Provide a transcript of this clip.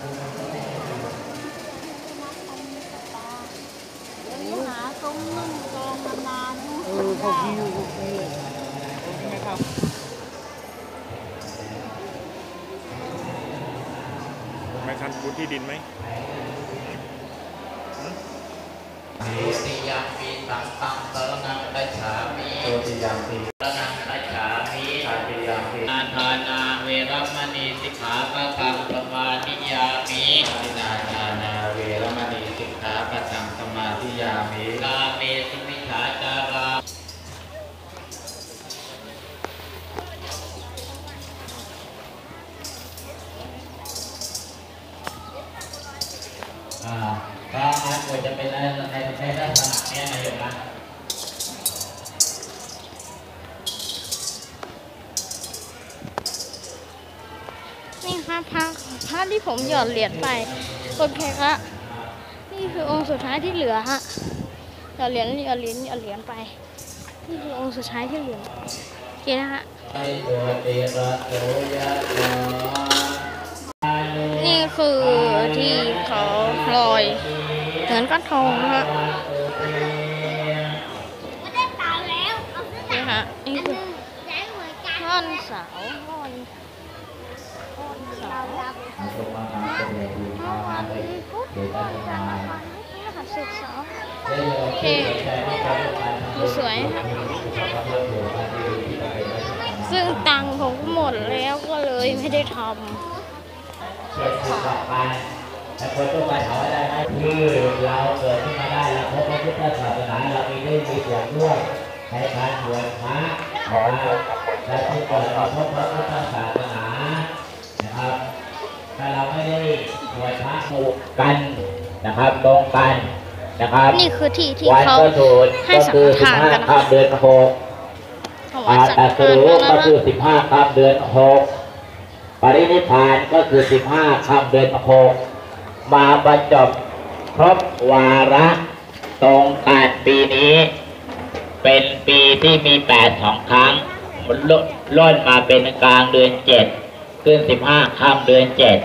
ไม่คันพูดที่ดินไหมสียามปีตังตังตระนังได้ฉามีโจติยามปี วรมณีสิกขาปะทังสมาธิยามิทินาทานาเวรมณีสิกขาปะทังสมาธิยามิกาเมสุมิชาจาราอ่าก็งั้นควรจะเป็นในในในลักษณะเนี้ยนะโยมนะ พระพระที่ผมหยอดเหรียญไป โอเคครับนี่คือองค์สุดท้ายที่เหลือฮะหยอดเหรียญหยอดเหรียญหยอดเหรียญไป นี่คือองค์สุดท้ายที่เหลือโอเคนะฮะนี่คือที่เขาลอยเหมือนกระทองนะฮะเปล่าแล้วเอาเสื้อนี่ฮะนี่คือท่อนเสาท่อนท่อน สาอาสุมานาเตเรดีเมื่มาอวันเตเดตันารหัสศึกษาได้ยมที่สนใจที่จะร่วมกันทำบุญสวยครับกับเรื่องเกี่ยวกับที่ดีที่จะซึ่งตังค์ผมก็หมดแล้วก็เลยไม่ได้ทเชิญคุณต่อไปแต่คนทั่วไปถามว่าได้ไหมคือเราเกิดขึ้นมาได้เราพบพระพุทธศาสนาเรามีได้มีส่วนร่วมในการบวชพระนะครับและที่เกิดมาพบพระพุทธศาสนา วชพระถูกกันนะครับตรงกันนะครับำนี่คือที่ที่วันเขาก็ถูกให้ก็สังคือฆสิบทานห้ากันนะค่ำเดือนหกถวายอาสังตาฆสุทานรุกันก็นะคือฮะสิบห้าค่ำเดือนหกปรินิพพานก็คือสิบห้าค่ำเดือนหกมาบรรจบครบวาระตรงกันปีนี้ เป็นปีที่มีแปดสองครั้งมันล่นล่นมาเป็นกลางเดือนเจ็ดขึ้นสิบห้าค่ำเดือนเจ็ด